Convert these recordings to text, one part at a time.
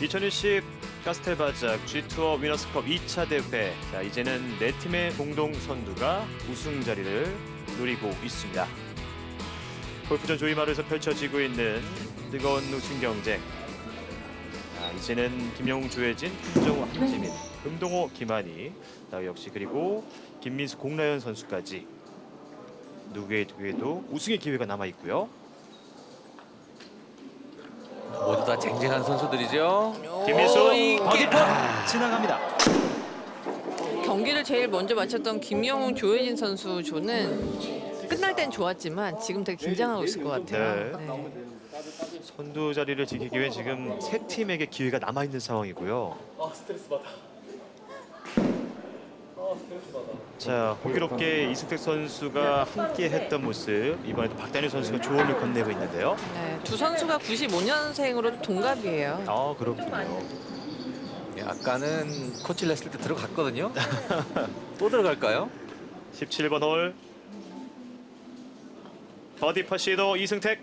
2020 카스텔바작 G투어 위너스컵 2차 대회. 자, 이제는 네 팀의 공동 선두가 우승 자리를 노리고 있습니다. 골프전 조이마루에서 펼쳐지고 있는 뜨거운 우승 경쟁. 자, 이제는 김영웅, 조혜진, 김정우, 한지민, 금동호, 김한희, 자, 역시 그리고 김민수, 공라연 선수까지 누구에게도 우승의 기회가 남아 있고요. 모두 다 쟁쟁한 선수들이죠. 김민수 버디팟 지나갑니다. 경기를 제일 먼저 마쳤던 김영웅, 조혜진 선수 조는 끝날 땐 좋았지만 지금 되게 긴장하고 있을 것 같아요. 네. 네. 선두 자리를 지키기 위해 지금 세 팀에게 기회가 남아 있는 상황이고요. 자, 호기롭게 이승택 선수가 함께 했던 모습 이번에도 박단일 선수가 조언을 건네고 있는데요. 네, 두 선수가 95년생으로 동갑이에요. 아, 그렇군요. 아까는 코치를 했을 때 들어갔거든요. 또 들어갈까요? 17번 홀 버디 파 시도 이승택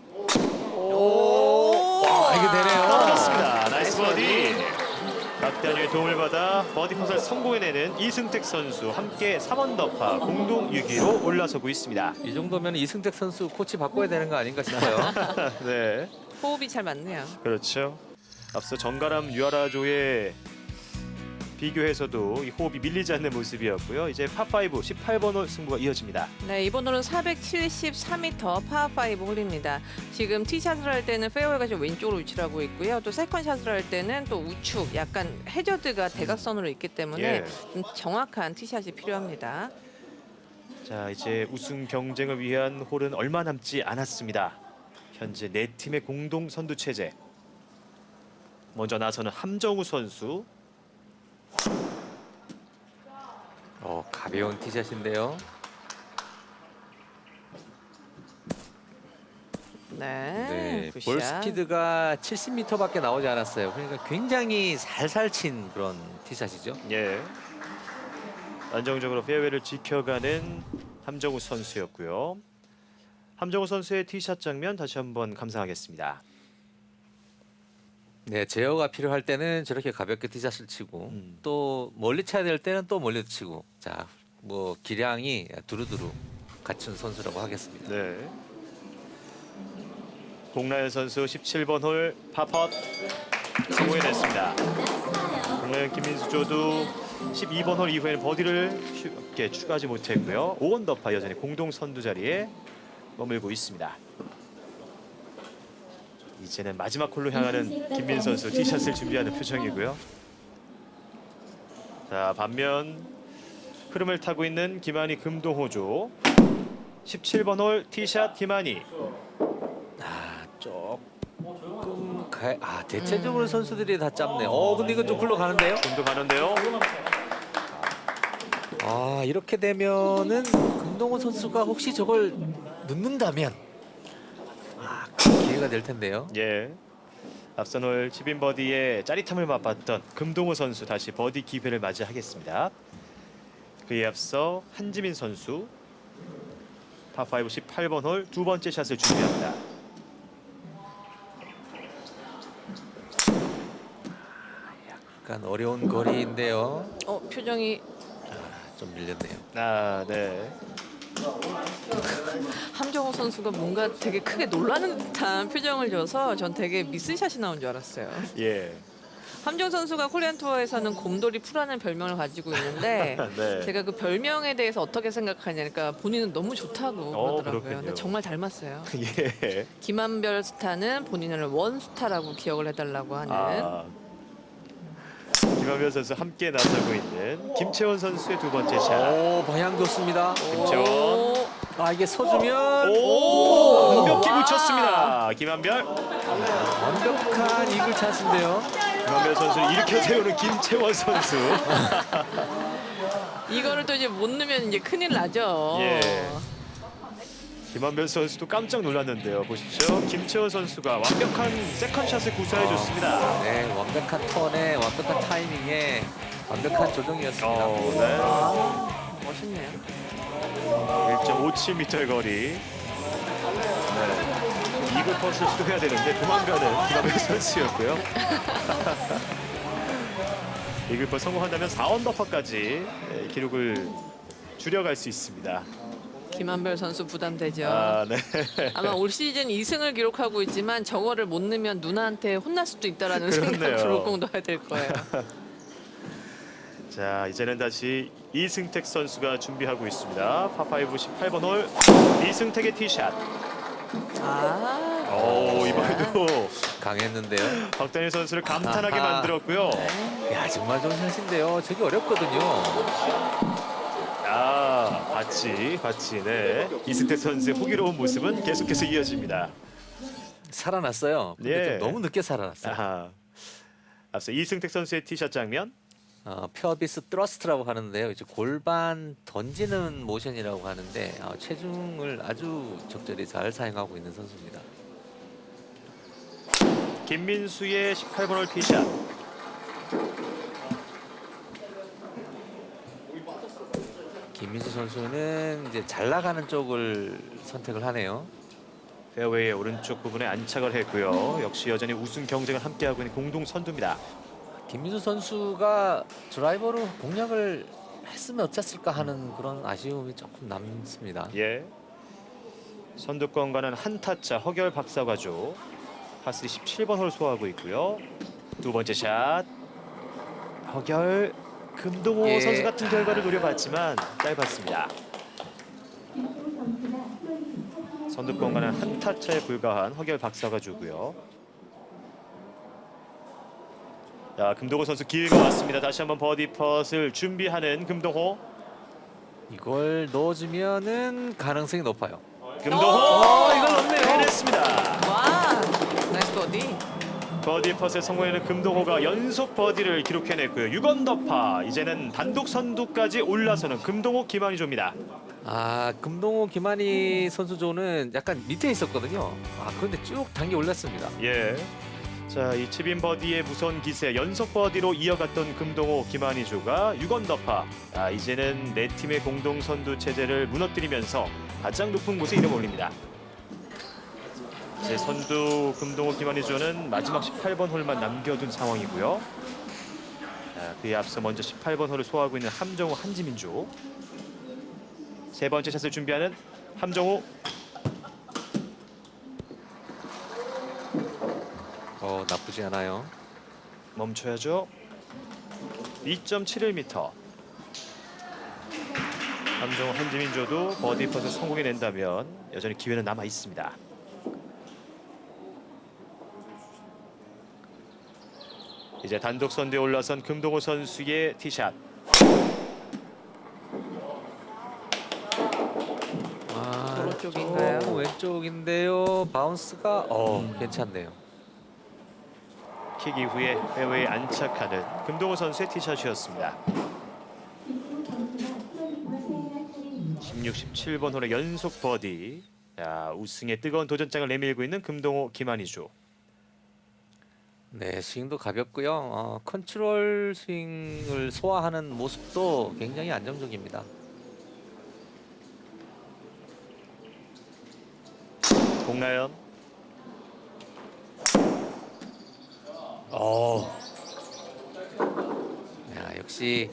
오, 아, 이게 되네요. 떨어졌습니다. 나이스 버디. 박단유의 도움을 받아 버디 팟을 성공해내는 이승택 선수 함께 3언더파 공동 6위로 올라서고 있습니다. 이 정도면 이승택 선수 코치 바꿔야 되는 거 아닌가 싶어요. 네, 호흡이 잘 맞네요. 그렇죠. 앞서 정가람 유아라조의 비교해서도 이 호흡이 밀리지 않는 모습이었고요. 이제 파5 18번 홀 승부가 이어집니다. 네, 이번 홀은 474m 파5 홀입니다. 지금 티샷을 할 때는 페어웨이가 좀 왼쪽으로 위치를 하고 있고요. 또 세컨샷을 할 때는 또 우측, 약간 해저드가 대각선으로 있기 때문에 예. 좀 정확한 티샷이 필요합니다. 자 이제 우승 경쟁을 위한 홀은 얼마 남지 않았습니다. 현재 네 팀의 공동 선두 체제. 먼저 나서는 함정우 선수. 어, 가벼운 티샷인데요. 네, 네, 굿샷. 볼 스피드가 70m밖에 나오지 않았어요. 그러니까 굉장히 살살 친 그런 티샷이죠. 예. 안정적으로 페어웨이를 지켜가는 함정우 선수였고요. 함정우 선수의 티샷 장면 다시 한번 감상하겠습니다. 네, 제어가 필요할 때는 저렇게 가볍게 티샷을 치고 음. 또 멀리 쳐야 될 때는 또 멀리 치고 자, 뭐 기량이 두루두루 갖춘 선수라고 하겠습니다. 네. 공라연 선수 17번 홀 파펫 성공해냈습니다. 공라연 김민수 조도 12번 홀 이후에는 버디를 쉽게 추가하지 못했고요. 5원더파 여전히 공동 선두 자리에 머물고 있습니다. 이제는 마지막 홀로 향하는 김민 선수 티샷을 준비하는 표정이고요. 자 반면 흐름을 타고 있는 김한희 금동호조 17번 홀 티샷 김한희 아, 조금 가... 아, 대체적으로 선수들이 다 짧네. 어, 근데 이건 좀 굴러가는데요. 좀더 가는데요. 아, 이렇게 되면은 금동훈 선수가 혹시 저걸 넣는다면 기회가 될 텐데요. 예. 앞선 홀 치빈 버디의 짜릿함을 맛봤던 금동호 선수 다시 버디 기회를 맞이하겠습니다. 그에 앞서 한지민 선수 파5 18번 홀 두 번째 샷을 준비합니다. 약간 어려운 거리인데요. 어, 표정이 아, 좀 밀렸네요. 아, 네. 함정호 선수가 뭔가 되게 크게 놀라는 듯한 표정을 줘서 전 되게 미스샷이 나온 줄 알았어요. 예. 함정 선수가 코리안 투어에서는 곰돌이 프라는 별명을 가지고 있는데 네. 제가 그 별명에 대해서 어떻게 생각하냐니까 본인은 너무 좋다고 어, 그러더라고요. 그렇군요. 근데 정말 닮았어요. 예. 김한별 스타는 본인을 원 스타라고 기억을 해달라고 하는 아. 김한별 선수 함께 나서고 있는 김채원 선수의 두 번째 샷. 오, 방향 좋습니다. 김채원. 오, 아, 이게 서주면 오! 완벽히 와. 붙였습니다. 김한별. 완벽한 이글 찬스인데요. 김한별 선수를 일으켜 세우는 김채원 선수. 이거를 또 이제 못 넣으면 이제 큰일 나죠. 예. 김한별 선수도 깜짝 놀랐는데요. 보시죠. 김채원 선수가 완벽한 세컨샷을 구사해줬습니다. 네, 완벽한 턴에 완벽한 타이밍에 완벽한 조정이었습니다. 어, 네. 아, 멋있네요. 1.57m 거리. 네. 이글 퍼스를 시도해야 되는데 도망가는 김한별 선수였고요. 이글 퍼스 성공한다면 4언더퍼까지 기록을 줄여갈 수 있습니다. 김한별 선수 부담되죠. 아, 네. 아마 올 시즌 2승을 기록하고 있지만 저거를 못 넣으면 누나한테 혼날 수도 있다라는 그렇네요. 생각으로 꼭 넣어야 될 거예요. 자, 이제는 다시 이승택 선수가 준비하고 있습니다. 파5 18번 홀 이승택의 티샷. 아, 오, 이번에도 강했는데요. 박다일 선수를 감탄하게 아하. 만들었고요. 야 정말 좋은 샷인데요. 저게 어렵거든요. 아, 봤지, 봤지. 네. 이승택 선수의 호기로운 모습은 계속해서 이어집니다. 살아났어요. 근데 예. 좀 너무 늦게 살아났어요. 아하. 앞서 이승택 선수의 티샷 장면. 어, 펴비스 트러스트라고 하는데요. 이제 골반 던지는 모션이라고 하는데 어, 체중을 아주 적절히 잘 사용하고 있는 선수입니다. 김민수의 18번 홀 티샷. 김민수 선수는 이제 잘 나가는 쪽을 선택을 하네요. 페어웨이의 오른쪽 부분에 안착을 했고요. 역시 여전히 우승 경쟁을 함께하고 있는 공동 선두입니다. 김민수 선수가 드라이버로 공략을 했으면 어땠을까 하는 그런 아쉬움이 조금 남습니다. 예. 선두권과는 한 타차 허결 박사과조 파스리 17번 홀 소화하고 있고요. 두 번째 샷 허결 금동호 예. 선수 같은 결과를 노려봤지만 짧았습니다. 선두권과는 한 타 차에 불과한 허결 박사과조고요. 자, 금동호 선수 기회가 왔습니다. 다시 한번 버디 펫을 준비하는 금동호. 이걸 넣어주면은 가능성이 높아요. 금동호 오! 이걸 넣네요. 해냈습니다. 와, 나이스 버디. 버디 펫에 성공하는 금동호가 연속 버디를 기록해냈고요. 6언더파 이제는 단독 선두까지 올라서는 금동호 김한희조입니다. 아 금동호 김한희 선수조는 약간 밑에 있었거든요. 아 그런데 쭉 당겨 올랐습니다. 예. 자, 이 치빈 버디의 무서운 기세 연속 버디로 이어갔던 금동호 김한희조가 6언더파. 아, 이제는 네 팀의 공동 선두 체제를 무너뜨리면서 가장 높은 곳에 이름 올립니다. 이제 선두 금동호 김한희조는 마지막 18번 홀만 남겨둔 상황이고요. 자, 그에 앞서 먼저 18번 홀을 소화하고 있는 함정호 한지민조. 세 번째 샷을 준비하는 함정호 어 나쁘지 않아요. 멈춰야죠. 2.71m. 함정 한지민조도 버디 퍼트 성공해낸다면 여전히 기회는 남아 있습니다. 이제 단독 선두에 올라선 금동호 선수의 티샷. 아, 쪽인가요? 왼쪽인데요. 바운스가 어 괜찮네요. 킥 이후에 페어웨이에 안착하는 금동호 선수의 티샷이었습니다. 16, 17번 홀의 연속 버디. 자, 우승의 뜨거운 도전장을 내밀고 있는 금동호 김한희조. 네 스윙도 가볍고요. 어, 컨트롤 스윙을 소화하는 모습도 굉장히 안정적입니다. 공나연 어. 야 역시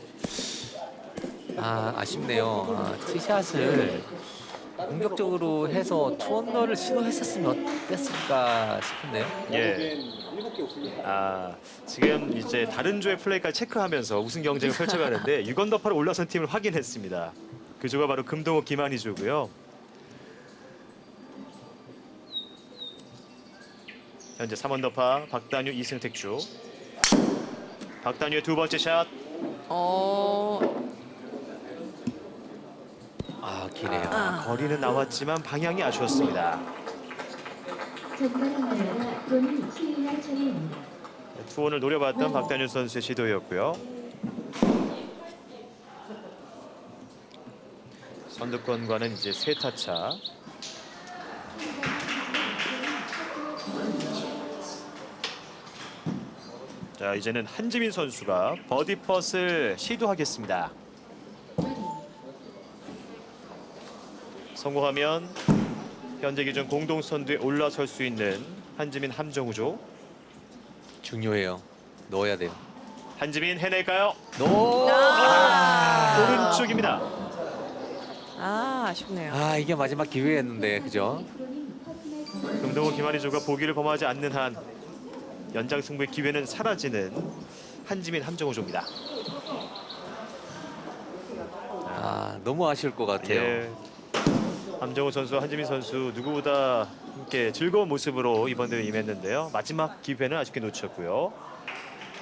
아 아쉽네요. 아, 티샷을 공격적으로 해서 투언더를 시도했었으면 어땠을까 싶은데요. 예. 아 지금 이제 다른 조의 플레이까지 체크하면서 우승 경쟁을 펼쳐가는데 6언더파로 올라선 팀을 확인했습니다. 그 조가 바로 금동호 김한희 조고요. 현재 3언더파 박단유 이승택 조. 박단유의 두 번째 샷. 어, 아 기네요. 아, 거리는 나왔지만 방향이 아쉬웠습니다. 또는 차례입니다. 투혼을 노려봤던 박단유 선수의 시도였고요. 선두권과는 이제 세 타차. 자 이제는 한지민 선수가 버디 펫을 시도하겠습니다. 성공하면 현재 기준 공동 선두에 올라설 수 있는 한지민 함정우죠. 중요해요. 넣어야 돼요. 한지민 해낼까요? 넣어. 아, 오른쪽입니다. 아 아쉽네요. 아 이게 마지막 기회였는데 그죠? 금동호 김한희조가 보기를 범하지 않는 한 연장 승부의 기회는 사라지는 한지민 함정우조입니다. 아 너무 아쉬울 것 같아요. 예. 함정우 선수, 한지민 선수 누구보다 함께 즐거운 모습으로 이번 대회 임했는데요. 마지막 기회는 아쉽게 놓쳤고요.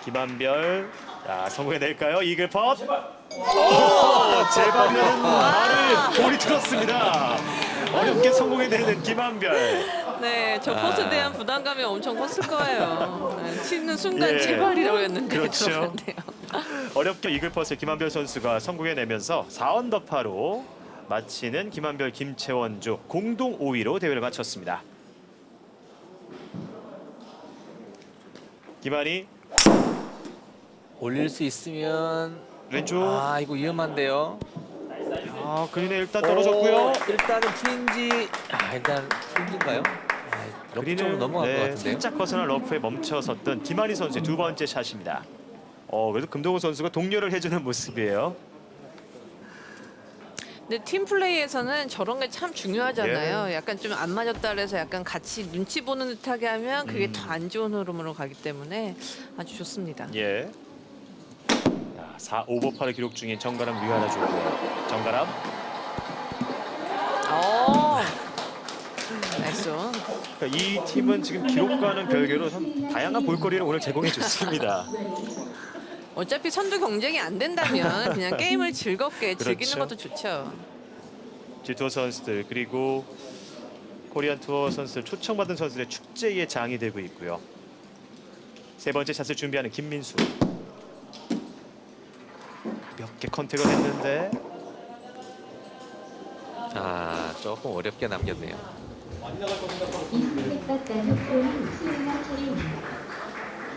김한별, 자 성공해낼까요? 이글 펫. 오, 제방면은 발을 볼이 들었습니다. 어렵게 성공해내는 김한별. 네, 저 아. 포스에 대한 부담감이 엄청 컸을 거예요. 네, 치는 순간 예. 제발이라고 했는데 그렇죠. 들어갔네요. 어렵게 이글 펫을 김한별 선수가 성공해내면서 4언더파로 마치는 김한별, 김채원조 공동 5위로 대회를 마쳤습니다. 김한희 올릴 수 있으면 왼쪽 아 이거 위험한데요. 아 그린에 일단 떨어졌고요. 어, 일단은 프린지 아 일단 프린지인가요? 아, 러프 쪽으로 넘어갈 네, 것 같은데요. 살짝 벗어난 러프에 멈춰섰던 김한희 선수의 두 번째 샷입니다. 어 그래도 금동호 선수가 동료를 해주는 모습이에요. 근데 팀 플레이에서는 저런 게 참 중요하잖아요. 예. 약간 좀 안 맞았다 그래서 약간 같이 눈치 보는 듯하게 하면 그게 음. 더안 좋은 흐름으로 가기 때문에 아주 좋습니다. 예. 자, 4 오버파를 기록 중인 정가람 류하나 조고요. 정가람 어. 나이스. 그러니까 이 팀은 지금 기록과는 별개로 참 다양한 볼거리를 오늘 제공해 줬습니다. 어차피 선두 경쟁이 안 된다면 그냥 게임을 즐겁게 즐기는 그렇죠. 것도 좋죠. G2 선수들 그리고 코리안 투어 선수들 초청받은 선수들의 축제의 장이 되고 있고요. 세 번째 샷을 준비하는 김민수. 가볍게 컨택을 했는데 아 조금 어렵게 남겼네요.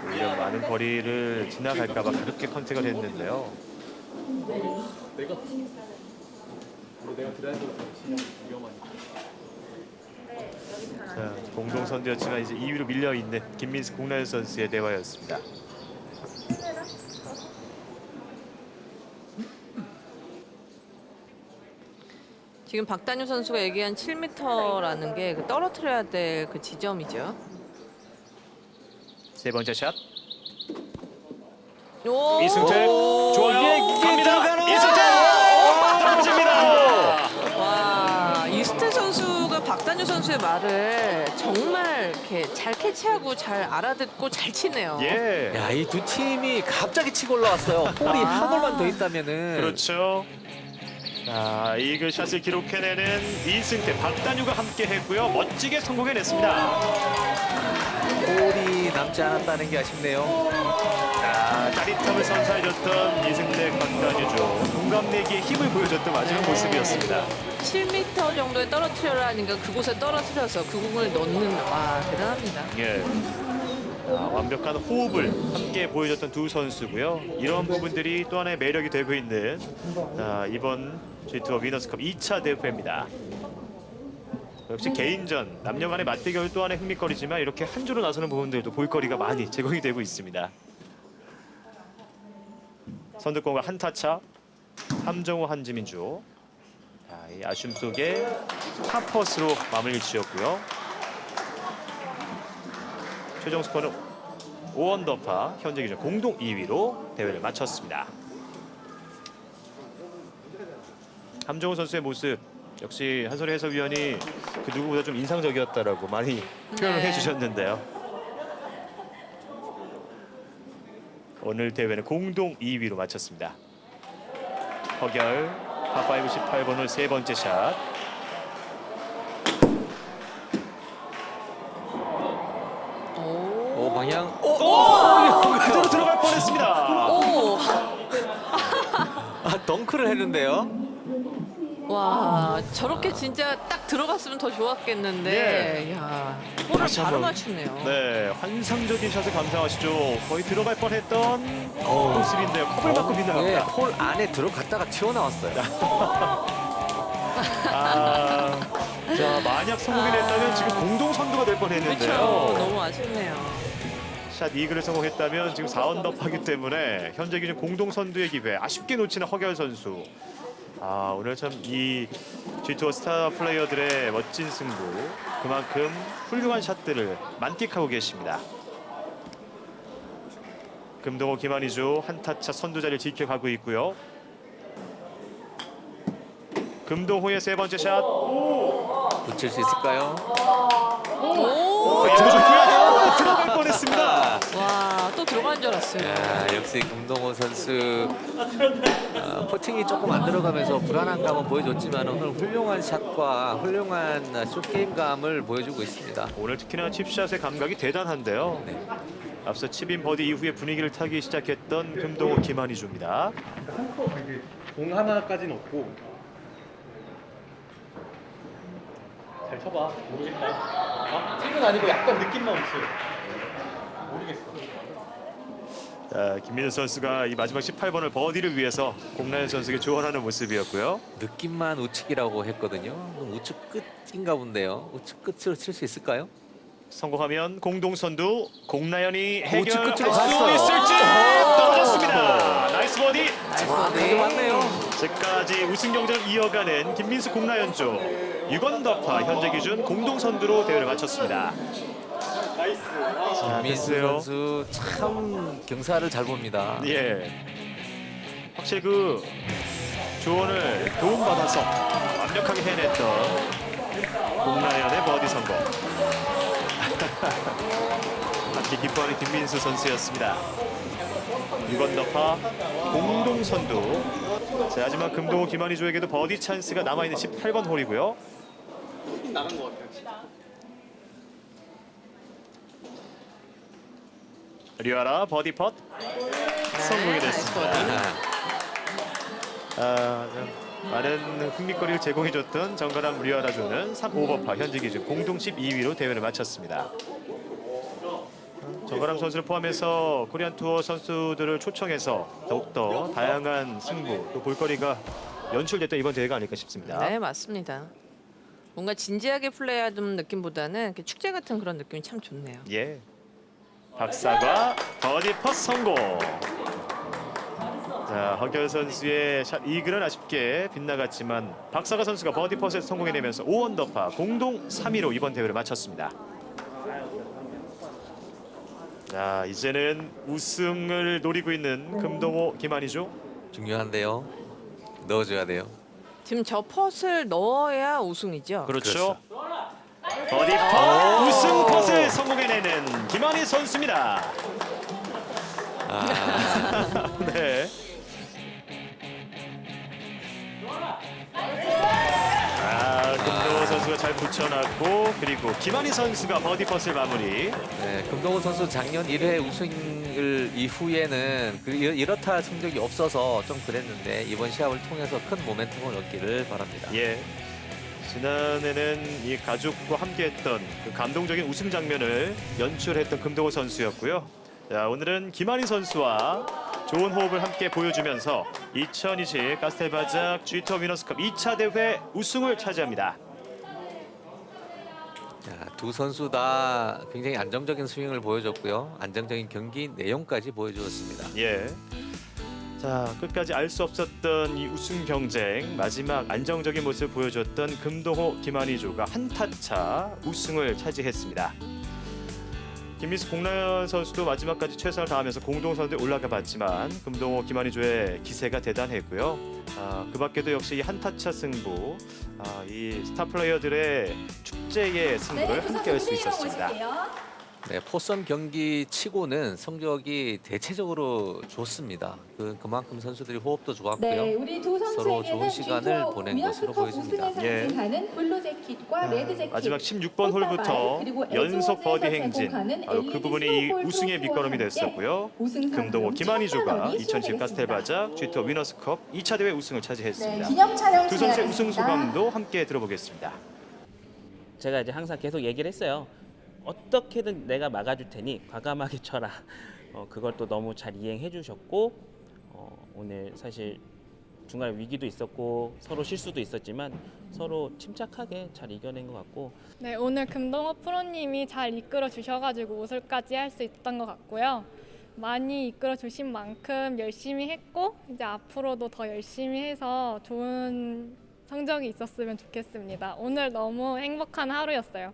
오히려 많은 거리를 지나갈까봐 가볍게 컨택을 했는데요. 자, 공동 선두였지만 이제 2위로 밀려 있는 김민수 공라현 선수의 대화였습니다. 지금 박단유 선수가 얘기한 7m라는 게그 떨어뜨려야 될 그 지점이죠. 세 번째 샷. 오! 이승재 좋아요. 갑니다? 이승재 떨어집니다. 와 이스태 선수가 박단유 선수의 말을 정말 이렇게 잘 캐치하고 잘 알아듣고 잘 치네요. 예. 야 이 두 팀이 갑자기 치고 올라왔어요. 볼이 아. 한 골만 더 있다면은. 그렇죠. 자 이글 샷을 기록해내는 이승태 박단유가 함께 했고요. 멋지게 성공해냈습니다. 골이 남지 않았다는 게 아쉽네요. 자 짜릿함을 선사해줬던 이승태 박단유죠 동갑내기의 힘을 보여줬던 마지막 네. 모습이었습니다 7m 정도에 떨어뜨려라니까 그곳에 떨어뜨려서 그 공을 넣는 와 대단합니다. 예. 자, 완벽한 호흡을 함께 보여줬던 두 선수고요. 이런 부분들이 또 하나의 매력이 되고 있는 자, 이번 G2 위너스컵 2차 대회입니다. 역시 개인전, 남녀 간의 맞대결 또 하나의 흥미거리지만 이렇게 한 주로 나서는 부분들도 볼거리가 많이 제공이 되고 있습니다. 선두공과 한타차 함정호 한지민주 자, 이 아쉬움 속에 탑퍼스로 마무리를 지었고요. 최종 스코어는 5언더파 현재 기준 공동 2위로 대회를 마쳤습니다. 함정호 선수의 모습 역시 한솔희 해설위원이 그 누구보다 좀 인상적이었다라고 많이 표현을 네. 해주셨는데요. 오늘 대회는 공동 2위로 마쳤습니다. 허결 파5 18번 홀세 번째 샷. 오. 오 방향. 오! 그대로 들어갈 뻔했습니다. 오. 아 덩크를 했는데요. 와 저렇게 진짜 딱 들어갔으면 더 좋았겠는데 야 볼을 다시 바로 한번. 맞추네요. 네, 환상적인 샷을 감상하시죠. 거의 들어갈 뻔했던 어. 모습인데요. 컵을 맞고 예, 빗나갑니다. 홀 안에 들어갔다가 튀어나왔어요. 아, 자, 만약 성공이 됐다면 지금 공동 선두가 될 그렇죠. 뻔했는데요. 너무 아쉽네요. 샷 이글을 성공했다면 지금 4언더파기 때문에 현재 기준 공동 선두의 기회 아쉽게 놓치는 허결 선수. 아 오늘 참 이 G2 스타 플레이어들의 멋진 승부 그만큼 훌륭한 샷들을 만끽하고 계십니다. 금동호 김한희조 한타차 선두 자리를 지켜가고 있고요. 금동호의 세 번째 샷. 붙일 수 있을까요? 오! 이거 좋고요. 들어갈 뻔했습니다. 와, 또 들어간 줄 알았어요. 야, 역시 금동호 선수 어, 퍼팅이 조금 안 들어가면서 불안한 감은 보여줬지만 오늘 훌륭한 샷과 훌륭한 숏 게임감을 보여주고 있습니다. 오늘 특히나 칩샷의 감각이 대단한데요. 네. 앞서 칩인 버디 이후에 분위기를 타기 시작했던 금동호 이게 공 하나까지는 없고 잘 쳐봐 모르겠다 아, tip은 아니고 약간 느낌만 있어요 모르겠어 자, 김민우 선수가 이 마지막 18번을 버디를 위해서 공나연 선수에게 조언하는 모습이었고요. 느낌만 우측이라고 했거든요. 그럼 우측 끝인가 본데요. 우측 끝으로 칠 수 있을까요? 성공하면 공동 선두 공나연이 우측 해결할 수 끝으로 갔어요. 있을지 떨어졌습니다. 나이스 버디. 아. 되게 많네요. 지금까지 우승 경쟁을 이어가는 김민수 공나연 쪽 6원 더파 현재 기준 공동 선두로 대회를 마쳤습니다. 자, 민수 됐어요. 선수 참 경사를 잘 봅니다. 예. 확실히 그 조언을 도움받아서 완벽하게 해냈던 공나연의 버디 성공. 함께 기뻐하는 김민수 선수였습니다. 6원 더파 공동 선두. 자, 하지만 금동호 김한희조에게도 버디 찬스가 남아있는 18번 홀이고요. 나간 것 같아요 리아라 버디 펫 성공이 됐습니다. 아, 많은 흥미거리를 제공해줬던 정가람 리아라 조는 3오버파 현재 기준 공동 12위로 대회를 마쳤습니다. 정가람 선수를 포함해서 코리안 투어 선수들을 초청해서 더욱더 다양한 승부 또 볼거리가 연출됐던 이번 대회가 아닐까 싶습니다. 네, 맞습니다. 뭔가 진지하게 플레이하는 느낌보다는 이렇게 축제 같은 그런 느낌이 참 좋네요. 예. 박사과 버디 펫 성공. 자, 허결 선수의 샷 이글은 아쉽게 빗나갔지만 박사가 선수가 버디 펫에 성공해내면서 5원더파 공동 3위로 이번 대회를 마쳤습니다. 자, 이제는 우승을 노리고 있는 금동호 김한희죠. 중요한데요. 넣어줘야 돼요. 지금 저 펫을 넣어야 우승이죠. 그렇죠. 버디 펫 우승 펫을 성공해내는 김한희 선수입니다. 아, 네. 아, 금동호 선수가 잘 붙여놨고 그리고 김한희 선수가 버디 퍼스를 마무리. 네, 금동호 선수 작년 1회 우승을 이후에는 그 이렇- 이렇다 성적이 없어서 좀 그랬는데 이번 시합을 통해서 큰 모멘텀을 얻기를 바랍니다. 예. 지난해는 이 가족과 함께했던 그 감동적인 우승 장면을 연출했던 금동호 선수였고요. 자, 오늘은 김한희 선수와 좋은 호흡을 함께 보여주면서 2020 카스텔바작 G2 위너스컵 2차 대회 우승을 차지합니다. 자, 두 선수 다 굉장히 안정적인 스윙을 보여줬고요. 안정적인 경기 내용까지 보여주었습니다. 예. 자 끝까지 알 수 없었던 이 우승 경쟁 마지막 안정적인 모습을 보여줬던 금동호 김한희조가 한타차 우승을 차지했습니다. 김민수 공나연 선수도 마지막까지 최선을 다하면서 공동선두에 올라가 봤지만 금동호 김한희조의 기세가 대단했고요. 아, 그 밖에도 역시 이 한타차 승부, 아, 이 스타 플레이어들의 축제의 승부를 함께할 수 있었습니다. 네, 포섬 경기 치고는 성적이 대체적으로 좋습니다. 그 그만큼 선수들이 호흡도 좋았고요. 네, 우리 두 서로 선수에게는 좋은 시간을 G2 보낸 것으로 보여집니다. 예. 블루 재킷과 레드 재킷. 마지막 16번 홀부터 그리고 연속 버디 행진 제공하는 바로 그 LED 부분이 이 스노볼 우승의 밑거름이 함께 됐었고요. 우승 금동호 김한희조가 1000만 원이 2010 수여되겠습니다. 카스텔바자 G2 위너스컵 2차 대회 우승을 네, 차지했습니다. 기념 촬영 두 선수의 우승 진행하겠습니다. 소감도 함께 들어보겠습니다. 제가 이제 항상 계속 얘기를 했어요. 어떻게든 내가 막아줄 테니 과감하게 쳐라. 어, 그걸 또 너무 잘 이행해 주셨고 어, 오늘 사실 중간에 위기도 있었고 서로 실수도 있었지만 서로 침착하게 잘 이겨낸 것 같고 네, 오늘 금동호 프로님이 잘 이끌어 주셔가지고 우승까지 할 수 있었던 것 같고요. 많이 이끌어 주신 만큼 열심히 했고 이제 앞으로도 더 열심히 해서 좋은 성적이 있었으면 좋겠습니다. 오늘 너무 행복한 하루였어요.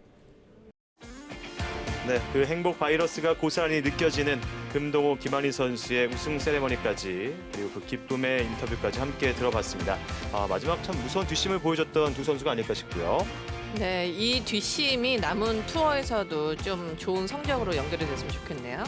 네, 그 행복 바이러스가 고스란히 느껴지는 금동호 김한희 선수의 우승 세레머니까지 그리고 그 기쁨의 인터뷰까지 함께 들어봤습니다. 아, 마지막 참 무서운 뒷심을 보여줬던 두 선수가 아닐까 싶고요. 네, 이 뒷심이 남은 투어에서도 좀 좋은 성적으로 연결이 됐으면 좋겠네요.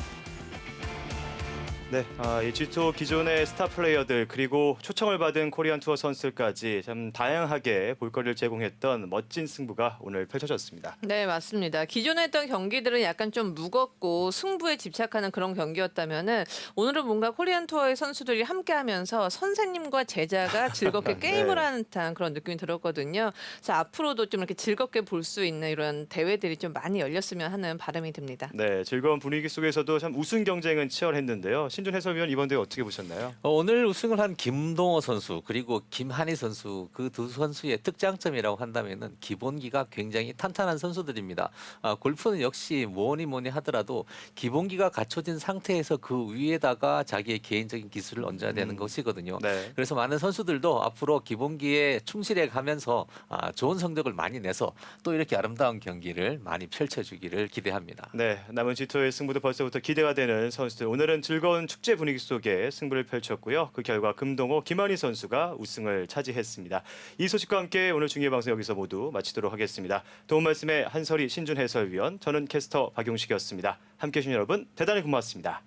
네, 아, 이 G2 기존의 스타 플레이어들 그리고 초청을 받은 코리안 투어 선수들까지 참 다양하게 볼거리를 제공했던 멋진 승부가 오늘 펼쳐졌습니다. 네, 맞습니다. 기존에 했던 경기들은 약간 좀 무겁고 승부에 집착하는 그런 경기였다면은 오늘은 뭔가 코리안 투어의 선수들이 함께하면서 선생님과 제자가 즐겁게 네. 게임을 하는 듯한 그런 느낌이 들었거든요. 그래서 앞으로도 좀 이렇게 즐겁게 볼 수 있는 이런 대회들이 좀 많이 열렸으면 하는 바람이 듭니다. 네, 즐거운 분위기 속에서도 참 우승 경쟁은 치열했는데요. 신준 해설위원 이번 대회 어떻게 보셨나요? 어, 오늘 우승을 한 김동호 선수 그리고 김한희 선수 그 두 선수의 특장점이라고 한다면은 기본기가 굉장히 탄탄한 선수들입니다. 아, 골프는 역시 뭐니 뭐니 하더라도 기본기가 갖춰진 상태에서 그 위에다가 자기의 개인적인 기술을 얹어야 되는 음. 것이거든요. 네. 그래서 많은 선수들도 앞으로 기본기에 충실해 가면서 아, 좋은 성적을 많이 내서 또 이렇게 아름다운 경기를 많이 펼쳐주기를 기대합니다. 네, 남은 G2의 승부도 벌써부터 기대가 되는 선수들. 오늘은 즐거운 축제 분위기 속에 승부를 펼쳤고요. 그 결과 금동호 김한희 선수가 우승을 차지했습니다. 이 소식과 함께 오늘 중계 방송 여기서 모두 마치도록 하겠습니다. 도움 말씀에 한설이 신준 해설위원, 저는 캐스터 박용식이었습니다. 함께 해 주신 여러분 대단히 고맙습니다.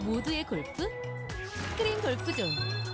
모두의 골프 스크린 골프존